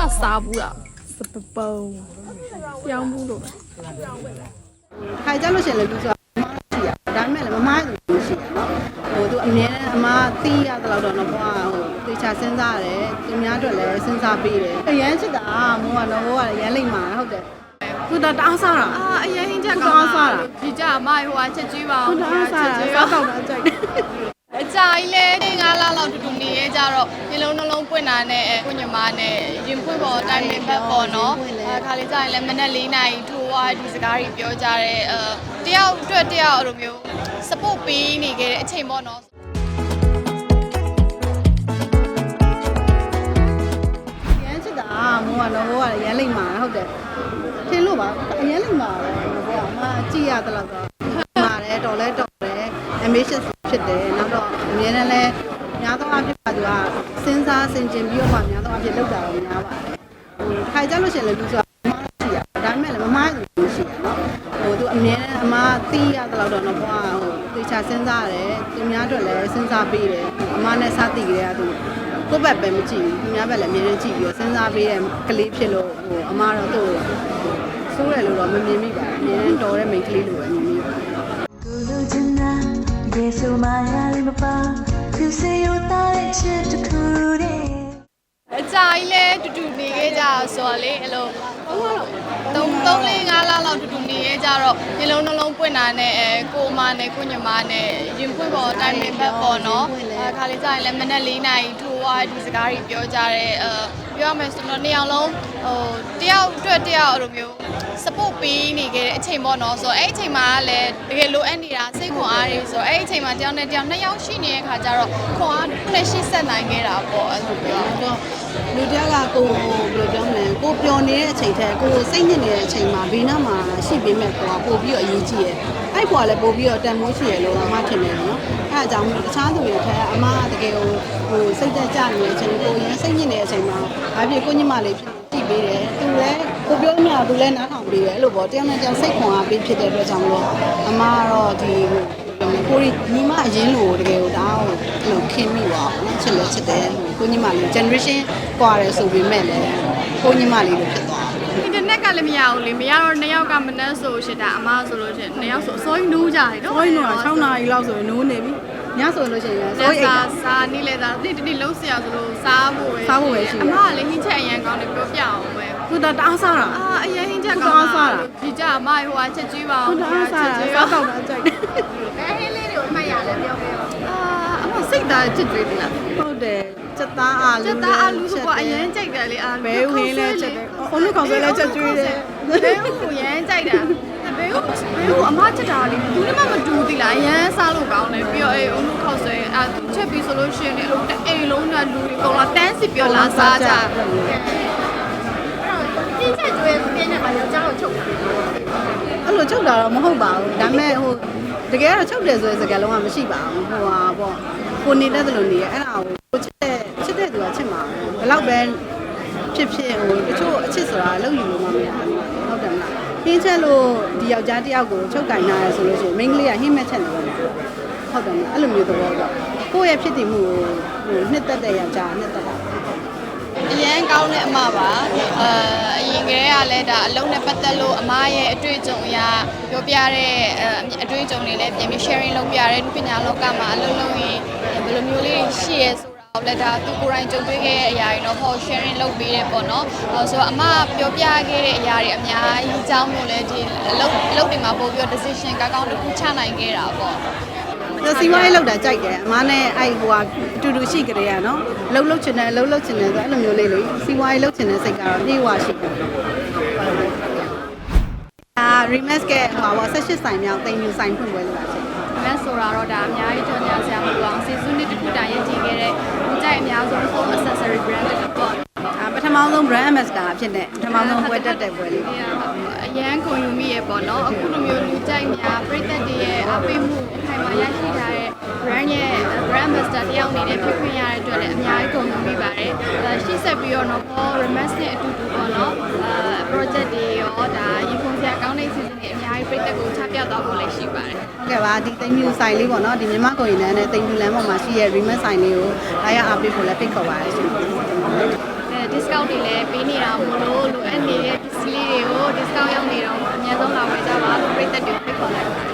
မှစားဘူးတာစပပုံပြောင်းဘူးလို့ပဲခါကြလို့ရှိရင်လည်းလူဆိုတာမမရှိရဒါပေမဲ့လည်းမမိုင်းလို့ရှိရနော်ဟိုသူအမြဲတမ်းအမတီးရတဲ့လောက်တော့တော့ဘွားဟိုတေချာစဉ်းစားရတယ်သူများအတွက်လည်းစဉ်းစားပေးတယ်အရန်ချစ်တာမိုးကတော့မိုးကလည်းရန်လိမ့်မှာဟုတ်တယ်သူတော့တအားစားတာအာအရင်ဟင်းချက်ကောကောင်းင်းစားစားတာတာဒီကြအမဟိုကချက်ကျွေးပါအောင်သူတအားစားတာကျွေးစားပါတော့တာကြိုက်တယ်အ ကြာကြီးလဲငါးလလောက်တူတူနေရကြတော့မျက်လုံးနှလုံးပွင့်တာနဲ့ကိုညမနဲ့ရင်ပွင့်ပေါ်တိုင်းပင်ဘက်ပေါ်နော်အခါလေးကြာရင်လည်းမနေ့၄နာရီထိုးသွားဒီစကားတွေပြောကြတဲ့အဲတယောက်အတွက်တယောက်အဲ့လိုမျိုး support ပေးနေခဲ့တဲ့အချိန်ပေါ့နော်ရန်ချစ်တာမိုးကတော့မိုးကလည်းရန်လိမ့်မှာဟုတ်တယ်ထင်လို့ပါအရန်လိမ့်မှာပဲဘွားအမကြည့်ရတဲ့လောက်တော့မာတယ်တော်လဲတော်တယ် ambitious ဖြစ်တယ်နောက်တော့အ မြဲတမ်းလဲများသောအားဖြင့်ပါသူကစဉ်းစားဆင်ခြင်ပြီးတော့မှများသောအားဖြင့်လောက်တာတော့များပါတယ်ဟိုခါကြလို့ရှိရင်လည်းလူဆိုတာမမရှိရဒါပေမဲ့လည်းမမိုင်းလို့ရှိရနော်ဟိုသူအမြဲတမ်းအမတီးရတဲ့လောက်တော့တော့ဘွားဟိုတေချာစဉ်းစားရတယ်သူများအတွက်လည်းစဉ်းစားပေးတယ်အမနဲ့စားတည်ကြတဲ့သူကိုယ့်ဘက်ပဲမကြည့်ဘူးသူများဘက်လည်းအမြဲတမ်းကြည့်ပြီးတော့စဉ်းစားပေးတဲ့ကလေးဖြစ်လို့ဟိုအမားတော့သူ့ကိုဆိုးတယ်လို့တော့မမြင်မိပါဘူးအမြဲတမ်းတော်တဲ့မိန်းကလေးလိုပဲမြင်မိပါတယ်ကိုလိုချင်တာ ရေဆိုမာယာလေးမပါသူစေရတဲ့ချစ်တစ်ခုတည်းအကြာကြီးလဲတူတူနေခဲ့ကြဆိုတော့လေအဲ့လိုသုံးသုံးလေးငါးလလောက်တူတူနေခဲ့ကြတော့မျက်လုံးနှလုံးပွင့်တာနဲ့အဲကိုမနဲ့ကိုညမနဲ့ရင်ပွင့်ပေါ်တိုင်းပင်ဘက်ပေါ်နော်အခါလေးကြာရင်လည်းမနေ့၄နာရီထိုးသွားဒီစကားတွေပြောကြတဲ့အဲ ပြောရမယ်ဆိုတော့နှစ်ယောက်လုံးဟိုတယောက်အတွက်တယောက်အဲ့လိုမျိုး support ပေးနေခဲ့တဲ့အချိန်ပေါ့နော်ဆိုတော့အဲ့အချိန်မှာလည်းတကယ်လိုအပ်နေတာစိတ်ခွန်အားတွေဆိုတော့အဲ့အချိန်မှာတယောက်နဲ့တယောက်နှစ်ယောက်ရှိနေတဲ့ခါကျတော့ခွန်အားနဲ့ရှေ့ဆက်နိုင်ခဲ့တာပေါ့အဲ့လိုပြောတော့လူတယောက်ကကိုယ်ကိုဘယ်လိုပြောမလဲကိုပျော်နေတဲ့အချိန်ထက်ကိုစိတ်ညစ်နေတဲ့အချိန်မှာဘေးနားမှာရှိပေးမဲ့ကွာပို့ပြီးတော့အရေးကြီးရဲ့ အဲ့ကွာလည်းပို့ပြီးတော့တန်မိုးရှိရလို့အမထင်တယ်နော်အဲ့အကြောင်းတခြားသူတွေထက်အမတကယ်ဟိုဟိုစိတ်သက်ကြနေတဲ့အချိန်ကိုရင်းစိတ်ညစ်နေတဲ့အချိန်မှာဘာဖြစ်ကိုညမလေးဖြစ်ကြည့်ပေးတယ်သူလည်းကိုပြောနေတာသူလည်းနားထောင်ပေးတယ်အဲ့လိုပေါ့တယောက်နဲ့တယောက်စိတ်ခွန်အားပေးဖြစ်တဲ့အတွက်ကြောင့်မလို့အမကတော့ဒီဟိုကိုရီညီမအရင်လိုတကယ်ကိုဒါဟိုအဲ့လိုခင်မိပါဘူးနော်ချစ်လဲချစ်တယ်ဟိုကိုညီမလေး generation ကွာတယ်ဆိုပေမဲ့လည်းကိုညီမလေးလိုဖြစ်သွားတယ် အင်တာနက်ကလည်းမရဘူးလေမရတော့နှစ်ယောက်ကမနှက်ဆိုရှင်ဒါအမဆိုလို့ရှင်နှစ်ယောက်ဆိုအစိုးရနူးကြတယ်နော်ဆိုရင်တော့6နာရီလောက်ဆိုရင်နိုးနေပြီညဆိုလို့ရှိရင်လက်ဆိုရင်အိတ်စားစားနေလဲစားဒီတနေ့လုံးစရာဆိုလို့စားဖို့ပဲစားဖို့ပဲရှိတယ်အမကလည်းဟင်းချက်အရင်ကောင်းတယ်ပြောပြအောင်ပဲသူတအားစားတာအာအရင်ဟင်းချက်သူကောင်းတအားစားတာဒီကြအမဟိုကချက်ကျွေးပါအောင်သူတအားစားတာကျွေးစားပါတော့တာကြိုက်တယ်အဲဟင်းလေးတွေကိုအမှတ်ရလဲပြောပြပါအာအမစိတ်သားချက်ကျွေးပြီလားဟုတ်တယ် ချက်သားအာလူချက်သားအလူဆိုကအရင်ကြိုက်တယ်လေအာဘဲဝင်းလဲချက်တယ်အုံးကောင်ဆွဲလဲချက်ကျွေးတယ်ဘဲကိုရမ်းကြိုက်တာဘဲကိုဘဲကိုအမချက်တာလေဘူးလည်းမတူသီလားရမ်းစားလို့ကောင်းတယ်ပြီးတော့အေးအုံးခောက်ဆွဲအာသူချက်ပြီးဆိုလို့ရှိရင်လေအဲ့လိုအိမ်လုံးကလူတွေကုန်လာတန်းစီပြောလာစားကြပြင်းချက်ကျွေးပြင်းနေမှာယောက်ျားကိုချုပ်တယ်အဲ့လိုချုပ်တာတော့မဟုတ်ပါဘူးဒါပေမဲ့ဟိုတကယ်တော့ချုပ်တယ်ဆိုတဲ့စကားလုံးကမရှိပါဘူးဟိုဟာပေါ့ကိုနေတတ်တယ်လို့နေရအဲ့ဒါကိုချစ်တဲ့ချစ်တဲ့သူကချစ်မှာ ဘယ်တော့ပဲဖြစ်ဖြစ်ဟိုတချို့အချစ်ဆိုတာလုံးယူလို့မမရဘူးဟုတ်တယ်မလားဟင်းချက်လို့ဒီယောက်ျားတစ်ယောက်ကိုချုပ်ကင်ထားရဆိုလို့ရှိရင်မိန်းကလေးကဟင်းမဲ့ချက်နေတယ်ဟုတ်တယ်မလားအဲ့လိုမျိုးသဘောပေါ့ကိုယ့်ရဲ့ဖြစ်တည်မှုကိုဟိုနှစ်သက်တဲ့ယောက်ျားနှစ်သက်တာအရန်ကောင်းတဲ့အမပါအဲအရင်ကတည်းကလည်းဒါအလုံးနဲ့ပတ်သက်လို့အမရဲ့အတွေ့အကြုံအရာပြောပြတဲ့အတွေ့အကြုံတွေလည်းပြန်ပြီး sharing လုပ်ပြတဲ့ပညာလောကမှာအလုံးလုံးရင်ဘယ်လိုမျိုးလေးရှိရဲဆို တာကိုလည်းဒါသူကိုယ်တိုင်ကြုံတွေ့ခဲ့တဲ့အရာတွေတော့ဟော sharing လုပ်ပေးတယ်ပေါ့နော်အဲဆိုတော့အမပြောပြခဲ့တဲ့အရာတွေအများကြီးအကြောင်းမို့လဲဒီအလုပ်အလုပ်တွေမှာပို့ပြီးတော့ decision ကောင်းကောင်းတစ်ခုချနိုင်ခဲ့တာပေါ့ဒါစီမွေးလောက်တာကြိုက်တယ်အမားနဲ့အဲ့ဟိုဟာအတူတူရှိကြတယ်ကနော်လှုပ်လှုပ်ချင်တယ်လှုပ်လှုပ်ချင်တယ်ဆိုအဲ့လိုမျိုးလေးလေစီမွေးလှုပ်ချင်တဲ့စိတ်ကတော့နှိဝရှိတယ်အာ remix ကဟိုဟာ18ဆိုင်မြောက်တင်ယူဆိုင်ဖွင့်ပွဲလို့ပါရှင် မက်ဆိုတာတော့ဒါအများကြီးကြော်ညာဆရာမလို့အောင်စီစုနှစ်တစ်ခုတိုင်ရည်ကြည်ခဲ့တဲ့လူကြိုက်အများဆုံး home accessory brand တစ်ခုပေါ့အာပထမဆုံး brand ambassador အဖြစ်နဲ့ပထမဆုံးပွဲတက်တဲ့ပွဲလေးပါအရန်ကုန်ယူမိရပေါ့နော်အခုလိုမျိုးလူကြိုက်များပြည်သက်တွေရဲ့အပိမှုအခိုင်အမာရရှိထားတဲ့ brand ရဲ့ brand ambassador တယောက်အနေနဲ့ဖြစ်ခွင့်ရတဲ့အတွက်လည်းအများကြီးကုန်ယူမိပါတယ်ဒါရှေ့ဆက်ပြီးတော့တော့ Paul Remas နဲ့အတူတူပေါ့နော်အဲ project တွေရောဒါ inform ဆရာကောင်းတဲ့ season တွေအများကြီးပြည်သက်ကိုချပြသွားဖို့လည်းရှိပါတယ်ဟုတ်ကဲ့ပါဒီသိမ်းမြူဆိုင်လေးပေါ့နော်ဒီမြမကိုရင်လမ်းနဲ့သိမ်းမြူလမ်းပေါ်မှာရှိရဲ့ remote ဆိုင်လေးကိုလာရောက်အားပေးဖို့လည်းဖိတ်ခေါ်ပါတယ်ရှင်အဲ discount တွေလည်းပေးနေတာမို့လို့လိုအပ်နေတဲ့ပစ္စည်းတွေကို discount ရောက်နေတော့အများဆုံးလာဝယ်ကြပါလို့ပြည်သက်တွေဖိတ်ခေါ်လိုက်ပါတယ်